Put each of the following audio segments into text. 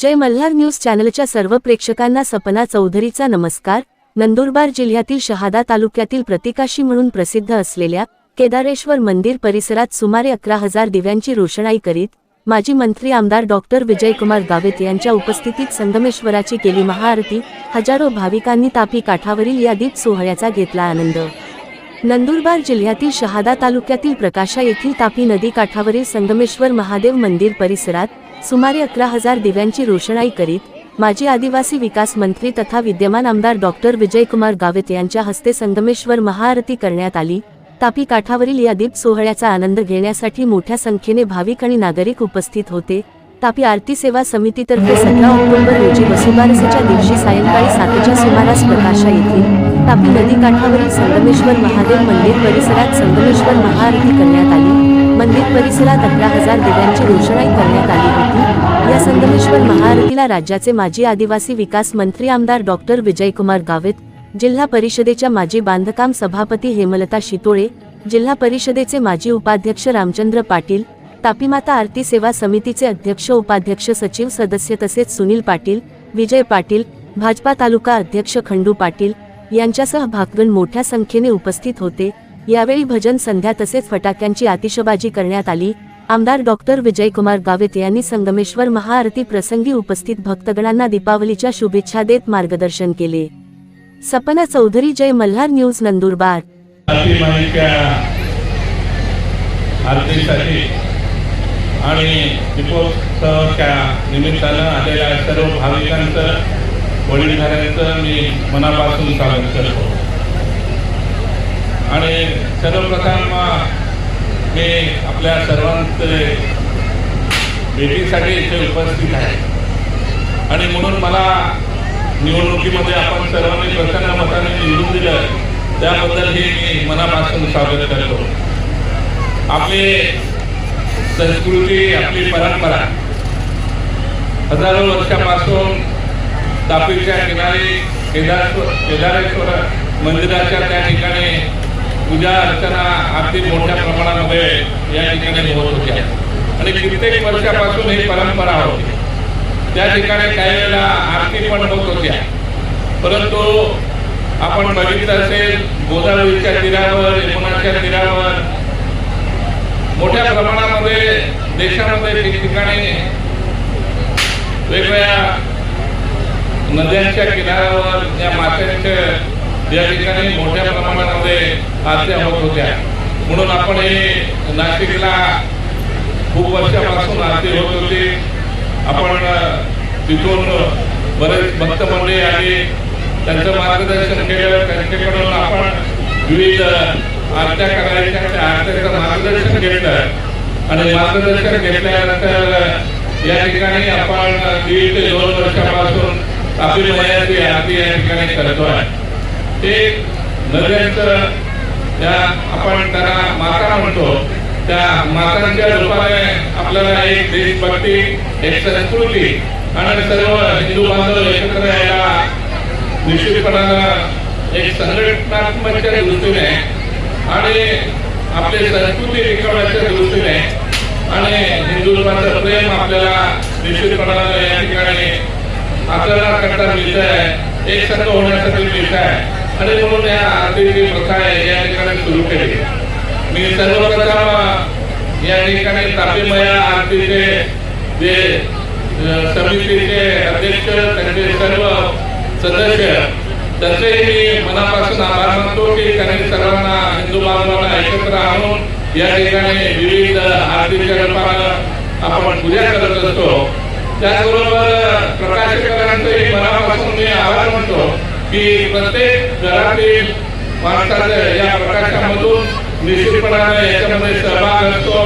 जय Malhar news चॅनलच्या सर्व प्रेक्षकांना सपना चौधरीचा नमस्कार. नंदुरबार जिल्ह्यातील शहादा तालुक्यातील प्रतिकाशी म्हणून प्रसिद्ध असलेल्या केदारेश्वर मंदिर परिसरात सुमारे अकरा हजार दिव्यांची रोषणाई करीत माजी मंत्री आमदार डॉक्टर विजयकुमार गावित यांच्या उपस्थितीत संगमेश्वराची केली महाआरती हजारो भाविकांनी तापी काठावरील या दीप सोहळ्याचा घेतला आनंद. नंदुरबार जिल्ह्यातील शहादा तालुक्यातील प्रकाशा येथील तापी नदी काठावरील संगमेश्वर महादेव मंदिर परिसरात सुमारे अकरा हजार दिव्यांची रोषणाई करीत माजी आदिवासी विकास मंत्री तथा विद्यमान आमदार डॉक्टर विजयकुमार गावित यांच्या हस्ते संगमेश्वर महाआरती करण्यात आली. तापी काठावरील या दीप सोहळ्याचा आनंद घेण्यासाठी मोठ्या संख्येने भाविक आणि नागरिक उपस्थित होते. तापी आरती सेवा समितीतर्फे सतरा ऑक्टोबर रोजी वसुबारसीच्या दिवशी सायंकाळी सातच्या सुमारास प्रकाशा येथील तापी नदी काठावरील संगमेश्वर महादेव मंदिर परिसरात संगमेश्वर महाआरती करण्यात आली. परिसरात अकरा हजार दिव्यांची रोषणाई करण्यात आली होती. या संगमेश्वर महाआरतीला राज्याचे माजी आदिवासी विकास मंत्री आमदार डॉक्टर विजयकुमार गावित जिल्हा परिषदेच्या माजी बांधकाम सभापती हेमलता शितोळे जिल्हा परिषदेचे माजी उपाध्यक्ष रामचंद्र पाटील तापीमाता आरती सेवा समितीचे अध्यक्ष उपाध्यक्ष सचिव सदस्य तसेच सुनील पाटील विजय पाटील भाजपा तालुका अध्यक्ष खंडू पाटील यांच्यासह भाकगण मोठ्या संख्येने उपस्थित होते. यावेळी भजन संध्या तसेच फटाक्यांची आतिषबाजी करण्यात आली. आमदार डॉक्टर विजयकुमार गावित यांनी संगमेश्वर महाआरती प्रसंगी उपस्थित भक्तगणांना दीपावलीच्या शुभेच्छा देत मार्गदर्शन केले. सपना चौधरी जय मल्हार न्यूज नंदुरबार. आणि दीपोत्सवाच्या निमित्तानं आलेल्या सर्व भाविकांचं वडीलधाऱ्यांचं मी मनापासून स्वागत करतो. सर्वप्रथम मी आपल्या सर्वांचे भेटीसाठी इथे उपस्थित आहे. आणि म्हणून मला निवडणुकीमध्ये आपण सर्वांनी प्रचंड मताने निवडून दिलं त्याबद्दल हे मी मनापासून स्वागत करतो. आपली संस्कृती आपली परंपरा हजारो वर्षापासून तापीच्या किनारी केदार केदारेश्वर मंदिराच्या त्या ठिकाणी पूजा अर्चना अगदी मोठ्या प्रमाणामध्ये या ठिकाणी होत होत्या. आणि कित्येक वर्षापासून ही परंपरा होती. त्या ठिकाणी काही वेळेला आरती पण होत होत्या. परंतु आपण बघितलं असेल गोदावरीच्या तीरावर यमुनाच्या तीरावर मोठ्या प्रमाणामध्ये देशामध्ये ठिकठिकाणी वेगवेगळ्या नद्यांच्या किनाऱ्यावर या माथ्यांच्या या ठिकाणी मोठ्या प्रमाणामध्ये आरत्या होत होत्या. म्हणून आपण हे नाशिकला खूप वर्षापासून आरती होत होती. आपण तिथून बरेच भक्त मंडळी आणि त्यांचं मार्गदर्शन केलं त्यांच्याकडून आपण विविध आरत्या करायच्या त्या आरत्याचं मार्गदर्शन घेतलं. आणि मार्गदर्शन घेतल्यानंतर या ठिकाणी आपण दीड ते दोन वर्षापासून आपली मयाची आरती या ठिकाणी करतोय. एक नद्यांचं त्या आपण त्याला माता म्हणतो. त्या मातांच्या रूपाने आपल्याला एक देशभक्ती एक संस्कृती आणि सर्व हिंदू बांधव एकत्र यायला निश्चितपणानं एक संघटनात्मकच्या दृष्टीने आणि आपली संस्कृती टिकवण्याच्या दृष्टीने आणि हिंदू धर्माचं प्रेम आपल्याला निश्चितपणानं या ठिकाणी आपल्याला करता मिळत आहे एक संघ होण्यासाठी मिळत आहे आणि म्हणून या आरतीची प्रथा आहे या ठिकाणी सुरू केली. मी सर्वप्रथम या ठिकाणी तापीमया आरतीचे जे समितीचे अध्यक्ष त्यांचे सर्व सदस्य तसे मी मनापासून आभार मानतो की त्यांनी सर्वांना हिंदू बांधवांना एकत्र आणून या ठिकाणी विविध आरतीच्या रूपानं आपण पूजा करत असतो. त्याचबरोबर प्रकाशकारांचेही मनापासून मी आभार मानतो. की प्रत्येक घरातील माणसाचं या प्रकाशामधून निश्चितपणाने याच्यामध्ये सहभाग असतो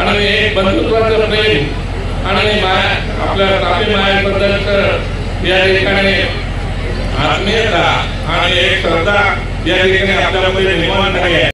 आणि एक बंधुत्वाचं प्रेम आणि माया आपल्या तापी मायाबद्दलचं या ठिकाणी आत्मीयता आणि एक श्रद्धा या ठिकाणी आपल्यामध्ये निर्माण झाली आहे